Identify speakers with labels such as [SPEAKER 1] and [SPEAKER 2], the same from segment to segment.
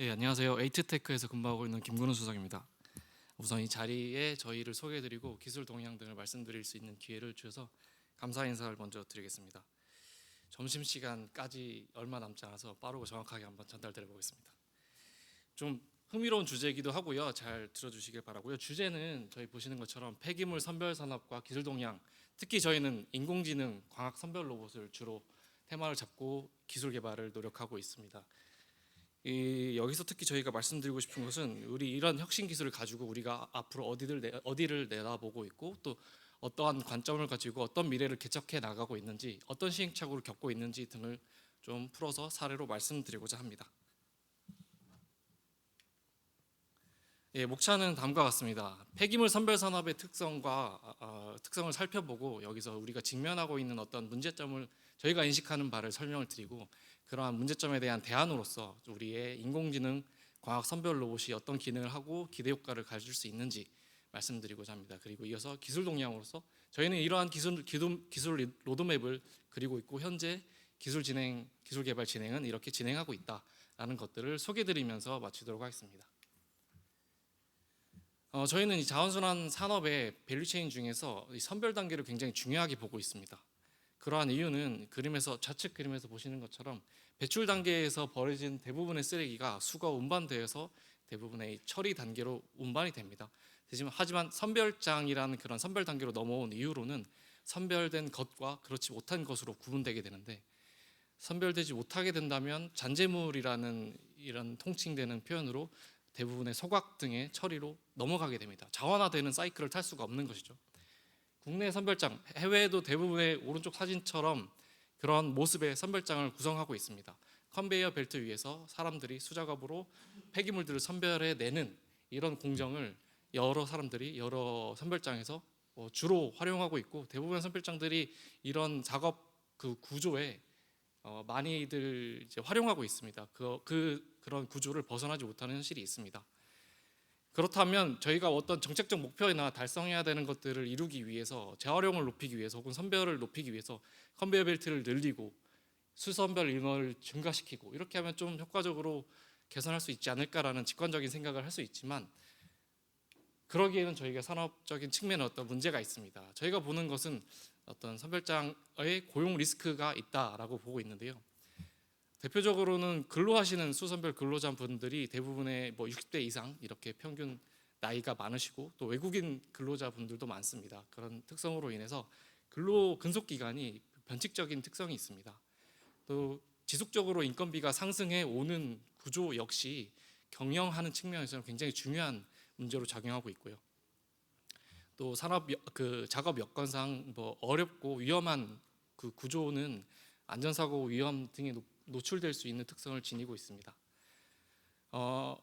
[SPEAKER 1] 예, 안녕하세요. 에이트테크에서 근무하고 있는 김근우 수석입니다. 우선 이 자리에 저희를 소개해드리고 기술 동향 등을 말씀드릴 수 있는 기회를 주셔서 감사 인사를 먼저 드리겠습니다. 점심 시간까지 얼마 남지 않아서 빠르고 정확하게 한번 전달드려 보겠습니다. 좀 흥미로운 주제이기도 하고요. 잘 들어주시길 바라고요. 주제는 저희 보시는 것처럼 폐기물 선별 산업과 기술 동향, 특히 저희는 인공지능, 광학 선별 로봇을 주로 테마를 잡고 기술 개발을 노력하고 있습니다. 이 여기서 특히 저희가 말씀드리고 싶은 것은 우리 이런 혁신 기술을 가지고 우리가 앞으로 어디를 내, 어디를 내다보고 있고 또 어떠한 관점을 가지고 어떤 미래를 개척해 나가고 있는지 어떤 시행착오를 겪고 있는지 등을 좀 풀어서 사례로 말씀드리고자 합니다. 예, 목차는 다음과 같습니다. 폐기물 선별 산업의 특성과 어, 특성을 살펴보고 여기서 우리가 직면하고 있는 어떤 문제점을 저희가 인식하는 바를 설명을 드리고 그러한 문제점에 대한 대안으로서 우리의 인공지능 광학 선별 로봇이 어떤 기능을 하고 기대 효과를 가질 수 있는지 말씀드리고자 합니다. 그리고 이어서 기술 동향으로서 저희는 이러한 기술 기술, 로드맵을 그리고 있고 현재 기술 진행 기술 개발 진행은 이렇게 진행하고 있다라는 것들을 소개드리면서 마치도록 하겠습니다. 어, 저희는 이 자원순환 산업의 밸류체인 중에서 이 선별 단계를 굉장히 중요하게 보고 있습니다. 그러한 이유는 그림에서 좌측 그림에서 보시는 것처럼 배출 단계에서 버려진 대부분의 쓰레기가 수거 운반되어서 대부분의 처리 단계로 운반이 됩니다. 하지만, 선별장이라는 그런 선별 단계로 넘어온 이후로는 선별된 것과 그렇지 못한 것으로 구분되게 되는데 선별되지 못하게 된다면 잔재물이라는 이런 통칭되는 표현으로 대부분의 소각 등의 처리로 넘어가게 됩니다. 자원화되는 사이클을 탈 수가 없는 것이죠. 국내 선별장, 해외에도 대부분의 오른쪽 사진처럼 그런 모습의 선별장을 구성하고 있습니다. 컨베이어 벨트 위에서 사람들이 수작업으로 폐기물들을 선별해 내는 이런 공정을 여러 사람들이 여러 선별장에서 어, 주로 활용하고 있고 대부분 선별장들이 이런 작업 그 구조에 어, 많이들 활용하고 있습니다. 그, 그 그런 구조를 벗어나지 못하는 현실이 있습니다. 그렇다면 저희가 어떤 정책적 목표나 달성해야 되는 것들을 이루기 위해서 재활용을 높이기 위해서 혹은 선별을 높이기 위해서 컨베이어 벨트를 늘리고 수선별 인원을 증가시키고 이렇게 하면 좀 효과적으로 개선할 수 있지 않을까라는 직관적인 생각을 할 수 있지만 그러기에는 저희가 산업적인 측면에 어떤 문제가 있습니다. 저희가 보는 것은 어떤 선별장의 고용 리스크가 있다라고 보고 있는데요. 대표적으로는 근로하시는 수선별 근로자분들이 대부분의 뭐 60대 이상 이렇게 평균 나이가 많으시고 또 외국인 근로자분들도 많습니다. 그런 특성으로 인해서 근로 근속 기간이 변칙적인 특성이 있습니다. 또 지속적으로 인건비가 상승해 오는 구조 역시 경영하는 측면에서는 굉장히 중요한 문제로 작용하고 있고요. 또 산업 여- 그 작업 여건상 뭐 어렵고 위험한 그 구조는 안전사고 위험 등에 노- 노출될 수 있는 특성을 지니고 있습니다. 어,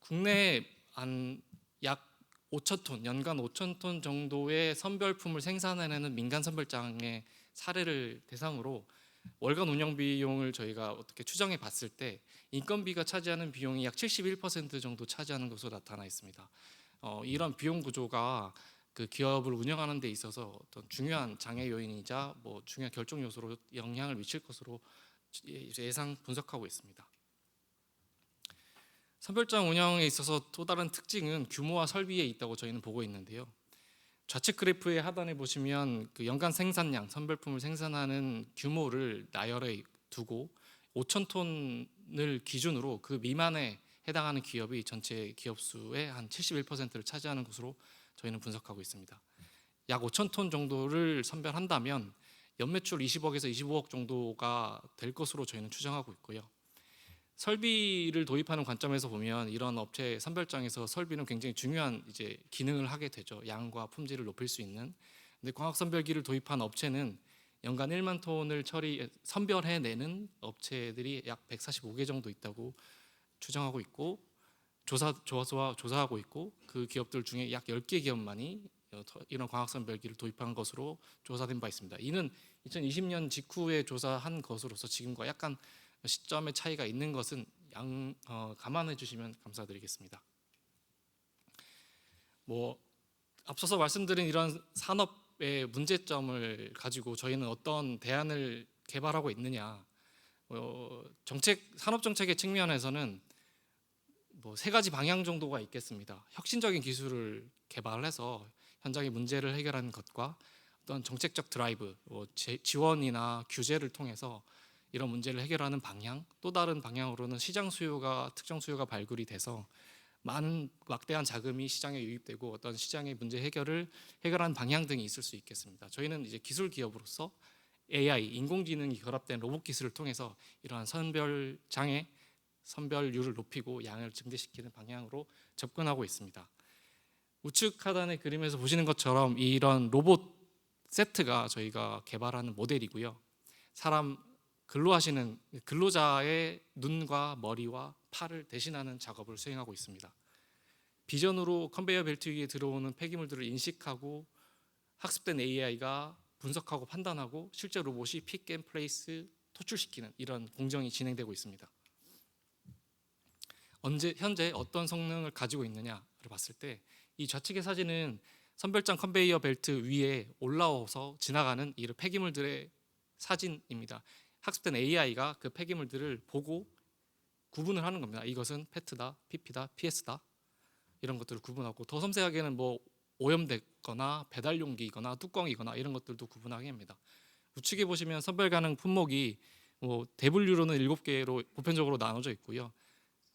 [SPEAKER 1] 국내에 한약 5천 톤, 연간 5천 톤 정도의 선별품을 생산해내는 민간 선별장의 사례를 대상으로 월간 운영 비용을 저희가 어떻게 추정해 봤을 때 인건비가 차지하는 비용이 약 71% 정도 차지하는 것으로 나타나 있습니다. 어, 이런 비용 구조가 그 기업을 운영하는 데 있어서 어떤 중요한 장애 요인이자 뭐 중요한 결정 요소로 영향을 미칠 것으로 예상 분석하고 있습니다. 선별장 운영에 있어서 또 다른 특징은 규모와 설비에 있다고 저희는 보고 있는데요. 좌측 그래프의 하단에 보시면 그 연간 생산량 선별품을 생산하는 규모를 나열해 두고 5천 톤을 기준으로 그 미만에 해당하는 기업이 전체 기업 수의 한 71%를 차지하는 것으로 저희는 분석하고 있습니다. 약 5천 톤 정도를 선별한다면 연매출 20억에서 25억 정도가 될 것으로 저희는 추정하고 있고요. 설비를 도입하는 관점에서 보면 이런 업체 선별장에서 설비는 굉장히 중요한 이제 기능을 하게 되죠. 양과 품질을 높일 수 있는. 근데 광학 선별기를 도입한 업체는 연간 1만 톤을 처리 선별해 내는 업체들이 약 145개 정도 있다고 추정하고 있고 조사 조사와 조사하고 있고 그 기업들 중에 약 10개 기업만이 어, 이런 광학 선별기를 도입한 것으로 조사된 바 있습니다. 이는 2020년 직후에 조사한 것으로서 지금과 약간 시점의 차이가 있는 것은 양 어, 감안해 주시면 감사드리겠습니다. 뭐 앞서서 말씀드린 이런 산업의 문제점을 가지고 저희는 어떤 대안을 개발하고 있느냐 어, 정책 산업 정책의 측면에서는 뭐 세 가지 방향 정도가 있겠습니다. 혁신적인 기술을 개발해서 현장의 문제를 해결하는 것과 어떤 정책적 드라이브, 뭐 제- 지원이나 규제를 통해서 이런 문제를 해결하는 방향, 또 다른 방향으로는 시장 수요가 특정 수요가 발굴이 돼서 많은 막대한 자금이 시장에 유입되고 어떤 시장의 문제 해결을 해결하는 방향 등이 있을 수 있겠습니다. 저희는 이제 기술 기업으로서 AI, 인공지능이 결합된 로봇 기술을 통해서 이러한 선별 장애, 선별률을 높이고 양을 증대시키는 방향으로 접근하고 있습니다. 우측 하단의 그림에서 보시는 것처럼 이런 로봇 세트가 저희가 개발하는 모델이고요. 사람 근로하시는 근로자의 눈과 머리와 팔을 대신하는 작업을 수행하고 있습니다. 비전으로 컨베이어 벨트 위에 들어오는 폐기물들을 인식하고 학습된 AI가 분석하고 판단하고 실제 로봇이 픽앤 플레이스 토출시키는 이런 공정이 진행되고 있습니다. 언제 현재 어떤 성능을 가지고 있느냐를 봤을 때 이 좌측의 사진은 선별장 컨베이어 벨트 위에 올라와서 지나가는 이 폐기물들의 사진입니다. 학습된 AI가 그 폐기물들을 보고 구분을 하는 겁니다. 이것은 페트다, PP다, PS다 이런 것들을 구분하고 더 섬세하게는 뭐 오염됐거나 배달 용기이거나 뚜껑이거나 이런 것들도 구분하게 합니다. 우측에 보시면 선별 가능 품목이 뭐 대분류로는 7개로 보편적으로 나눠져 있고요.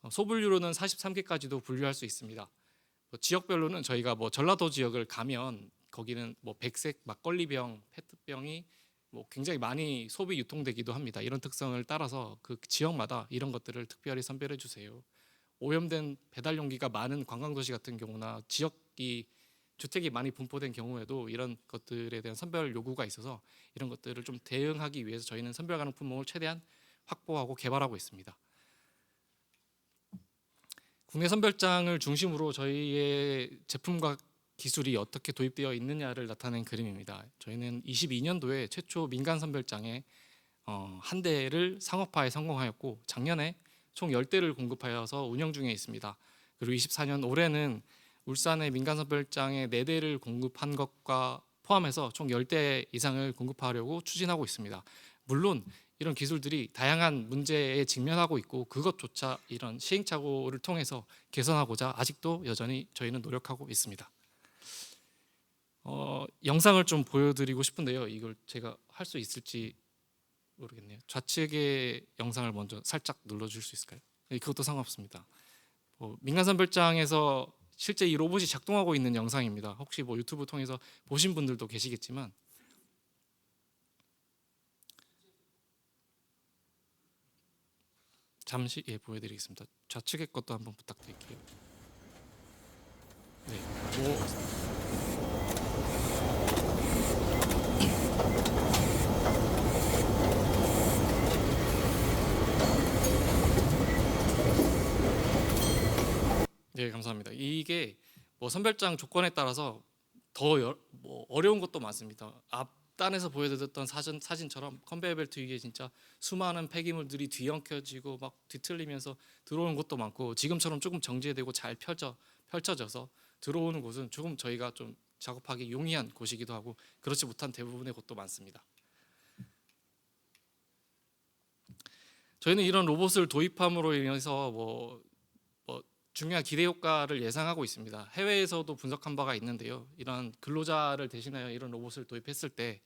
[SPEAKER 1] 어, 소분류로는 43개까지도 분류할 수 있습니다. 뭐 지역별로는 저희가 뭐 전라도 지역을 가면 거기는 뭐 백색 막걸리병, 페트병이 뭐 굉장히 많이 소비 유통되기도 합니다. 이런 특성을 따라서 그 지역마다 이런 것들을 특별히 선별해 주세요. 오염된 배달 용기가 많은 관광 도시 같은 경우나 지역이 주택이 많이 분포된 경우에도 이런 것들에 대한 선별 요구가 있어서 이런 것들을 좀 대응하기 위해서 저희는 선별 가능 품목을 최대한 확보하고 개발하고 있습니다. 국내 선별장을 중심으로 저희의 제품과 기술이 어떻게 도입되어 있느냐를 나타낸 그림입니다. 저희는 22년도에 최초 민간 선별장에 어, 한 대를 상업화에 성공하였고 작년에 총 10대를 공급하여서 운영 중에 있습니다. 그리고 24년 올해는 울산의 민간 선별장에 4대를 공급한 것과 포함해서 총 10대 이상을 공급하려고 추진하고 있습니다. 물론 이런 기술들이 다양한 문제에 직면하고 있고 그것조차 이런 시행착오를 통해서 개선하고자 아직도 여전히 저희는 노력하고 있습니다. 어, 영상을 좀 보여드리고 싶은데요. 이걸 제가 할 수 있을지 모르겠네요. 좌측의 영상을 먼저 살짝 눌러줄 수 있을까요? 네, 그것도 상관없습니다. 어, 민간 선별장에서 실제 이 로봇이 작동하고 있는 영상입니다. 혹시 뭐 유튜브 통해서 보신 분들도 계시겠지만 잠시 예 보여드리겠습니다. 좌측의 것도 한번 부탁드릴게요. 네, 뭐 네, 감사합니다. 이게 뭐 선별장 조건에 따라서 더 여, 뭐 어려운 것도 많습니다. 앞 단에서 보여드렸던 사진 사진처럼 컨베이어 벨트 위에 진짜 수많은 폐기물들이 뒤엉켜지고 막 뒤틀리면서 들어오는 곳도 많고 지금처럼 조금 정제되고 잘 펼쳐 펼쳐져서 들어오는 곳은 조금 저희가 좀 작업하기 용이한 곳이기도 하고 그렇지 못한 대부분의 곳도 많습니다. 저희는 이런 로봇을 도입함으로 인해서 뭐, 뭐 중요한 기대 효과를 예상하고 있습니다. 해외에서도 분석한 바가 있는데요. 이런 근로자를 대신하여 이런 로봇을 도입했을 때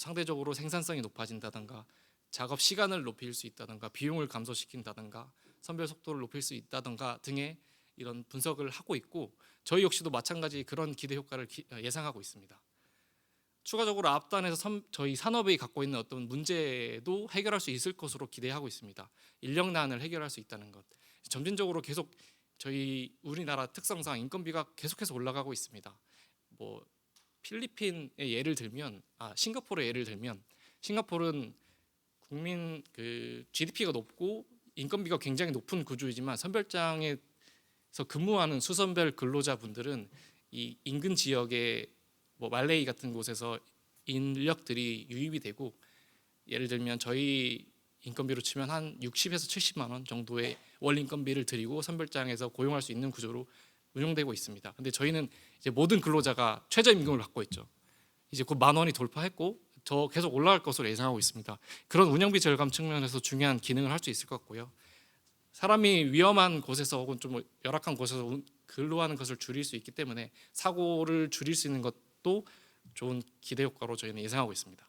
[SPEAKER 1] 상대적으로 생산성이 높아진다든가 작업 시간을 높일 수 있다든가 비용을 감소시킨다든가 선별 속도를 높일 수 있다든가 등의 이런 분석을 하고 있고 저희 역시도 마찬가지 그런 기대 효과를 기- 예상하고 있습니다. 추가적으로 앞단에서 선- 저희 산업이 갖고 있는 어떤 문제도 해결할 수 있을 것으로 기대하고 있습니다. 인력난을 해결할 수 있다는 것. 점진적으로 계속 저희 우리나라 특성상 인건비가 계속해서 올라가고 있습니다. 뭐 필리핀의 예를 들면 아 싱가포르의 예를 들면 싱가포르는 국민 그 GDP가 높고 인건비가 굉장히 높은 구조이지만 선별장에서 근무하는 수선별 근로자분들은 이 인근 지역의 뭐 말레이 같은 곳에서 인력들이 유입이 되고 예를 들면 저희 인건비로 치면 한 60에서 70만 원 정도의 월 인건비를 드리고 선별장에서 고용할 수 있는 구조로 운영되고 있습니다. 근데 저희는 이제 모든 근로자가 최저임금을 받고 있죠. 이제 곧 만 원이 돌파했고 더 계속 올라갈 것으로 예상하고 있습니다. 그런 운영비 절감 측면에서 중요한 기능을 할 수 있을 것 같고요. 사람이 위험한 곳에서 혹은 좀 열악한 곳에서 운- 근로하는 것을 줄일 수 있기 때문에 사고를 줄일 수 있는 것도 좋은 기대 효과로 저희는 예상하고 있습니다.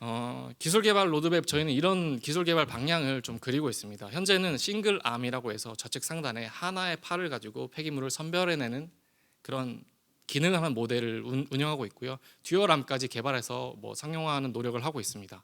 [SPEAKER 1] 어, 기술 개발 로드맵 저희는 이런 기술 개발 방향을 좀 그리고 있습니다. 현재는 싱글 암이라고 해서 좌측 상단에 하나의 팔을 가지고 폐기물을 선별해내는 그런 기능을 하는 모델을 운, 운영하고 있고요. 듀얼 암까지 개발해서 뭐 상용화하는 노력을 하고 있습니다.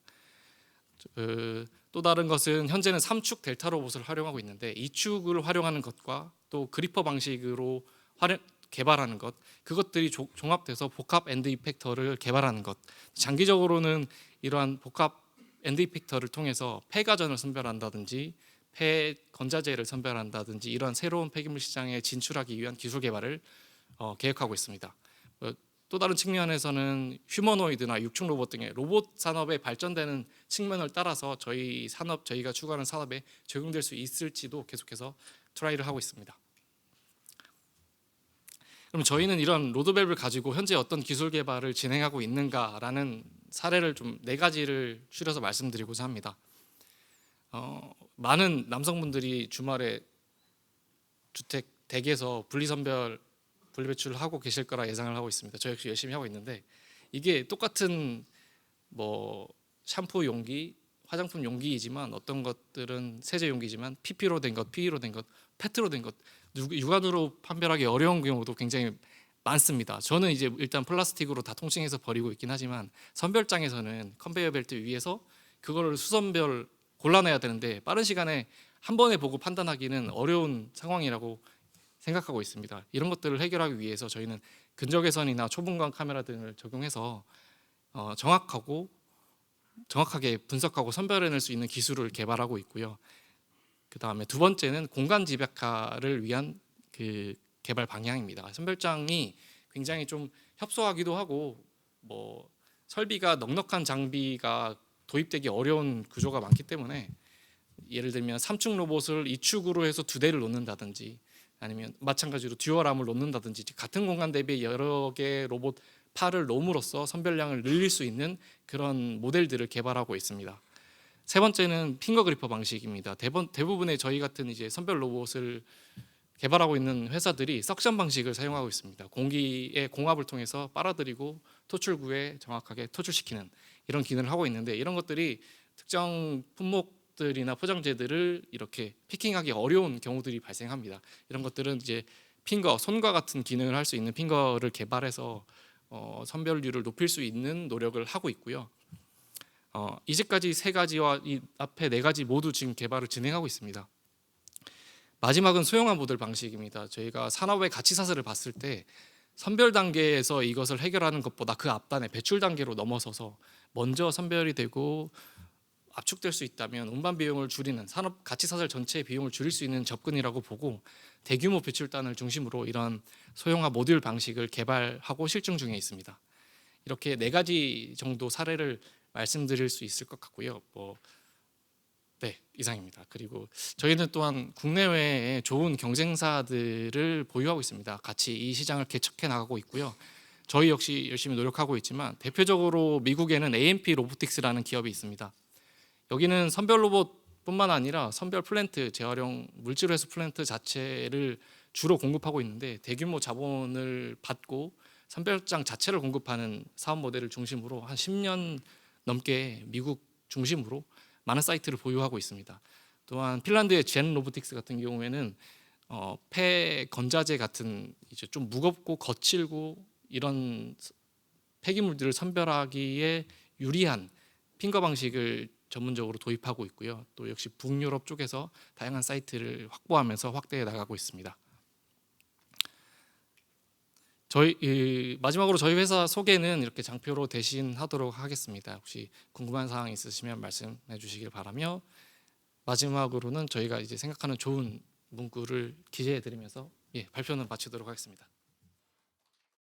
[SPEAKER 1] 그, 또 다른 것은 현재는 3축 델타 로봇을 활용하고 있는데 2축을 활용하는 것과 또 그리퍼 방식으로 활용, 개발하는 것 그것들이 조- 종합돼서 복합 엔드 이펙터를 개발하는 것 장기적으로는 이러한 복합 엔드 이펙터를 통해서 폐가전을 선별한다든지 폐 건자재를 선별한다든지 이러한 새로운 폐기물 시장에 진출하기 위한 기술 개발을 어, 계획하고 있습니다. 어, 또 다른 측면에서는 휴머노이드나 육축 로봇 등의 로봇 산업의 발전되는 측면을 따라서 저희 산업 저희가 추구하는 산업에 적용될 수 있을지도 계속해서 트라이를 하고 있습니다. 그럼 저희는 이런 로드맵을 가지고 현재 어떤 기술 개발을 진행하고 있는가라는 사례를 좀 네 가지를 추려서 말씀드리고자 합니다. 어, 많은 남성분들이 주말에 주택 댁에서 분리선별 분리배출을 하고 계실 거라 예상을 하고 있습니다. 저 역시 열심히 하고 있는데 이게 똑같은 뭐 샴푸 용기, 화장품 용기이지만 어떤 것들은 세제 용기지만 PP로 된 것, PE로 된 것, 페트로 된 것, 누- 육안으로 판별하기 어려운 경우도 굉장히 많습니다. 저는 이제 일단 플라스틱으로 다 통칭해서 버리고 있긴 하지만 선별장에서는 컨베이어 벨트 위에서 그거를 수선별 골라내야 되는데 빠른 시간에 한 번에 보고 판단하기는 어려운 상황이라고 생각하고 있습니다. 이런 것들을 해결하기 위해서 저희는 근적외선이나 초분광 카메라 등을 적용해서 어, 정확하고 정확하게 분석하고 선별해낼 수 있는 기술을 개발하고 있고요. 그 다음에 두 번째는 공간 집약화를 위한 그 개발 방향입니다. 선별장이 굉장히 좀 협소하기도 하고 뭐 설비가 넉넉한 장비가 도입되기 어려운 구조가 많기 때문에 예를 들면 3축 로봇을 2축으로 해서 두 대를 놓는다든지 아니면 마찬가지로 듀얼암을 놓는다든지 같은 공간 대비 여러 개의 로봇 팔을 놓음으로써 선별량을 늘릴 수 있는 그런 모델들을 개발하고 있습니다. 세 번째는 핑거 그리퍼 방식입니다. 대번, 대부분의 저희 같은 이제 선별 로봇을 개발하고 있는 회사들이 석션 방식을 사용하고 있습니다. 공기의 공압을 통해서 빨아들이고 토출구에 정확하게 토출시키는 이런 기능을 하고 있는데 이런 것들이 특정 품목들이나 포장재들을 이렇게 피킹하기 어려운 경우들이 발생합니다. 이런 것들은 이제 핑거 손과 같은 기능을 할 수 있는 핑거를 개발해서 어, 선별률을 높일 수 있는 노력을 하고 있고요. 어, 이제까지 세 가지와 이 앞에 네 가지 모두 지금 개발을 진행하고 있습니다. 마지막은 소형화 모델 방식입니다. 저희가 산업의 가치 사슬을 봤을 때 선별 단계에서 이것을 해결하는 것보다 그 앞단에 배출 단계로 넘어서서 먼저 선별이 되고 압축될 수 있다면 운반 비용을 줄이는 산업 가치 사슬 전체의 비용을 줄일 수 있는 접근이라고 보고 대규모 배출단을 중심으로 이런 소형화 모듈 방식을 개발하고 실증 중에 있습니다. 이렇게 네 가지 정도 사례를 말씀드릴 수 있을 것 같고요. 뭐 네, 이상입니다. 그리고 저희는 또한 국내외에 좋은 경쟁사들을 보유하고 있습니다. 같이 이 시장을 개척해 나가고 있고요. 저희 역시 열심히 노력하고 있지만 대표적으로 미국에는 AMP 로보틱스라는 기업이 있습니다. 여기는 선별 로봇뿐만 아니라 선별 플랜트 재활용 물질 회수 플랜트 자체를 주로 공급하고 있는데 대규모 자본을 받고 선별장 자체를 공급하는 사업 모델을 중심으로 한 10년 넘게 미국 중심으로 많은 사이트를 보유하고 있습니다. 또한 핀란드의 젠 로보틱스 같은 경우에는 어, 폐 건자재 같은 이제 좀 무겁고 거칠고 이런 폐기물들을 선별하기에 유리한 핑거 방식을 전문적으로 도입하고 있고요. 또 역시 북유럽 쪽에서 다양한 사이트를 확보하면서 확대해 나가고 있습니다. 저희 이, 마지막으로 저희 회사 소개는 이렇게 장표로 대신하도록 하겠습니다. 혹시 궁금한 사항 있으시면 말씀해 주시길 바라며 마지막으로는 저희가 이제 생각하는 좋은 문구를 기재해 드리면서 예, 발표는 마치도록 하겠습니다.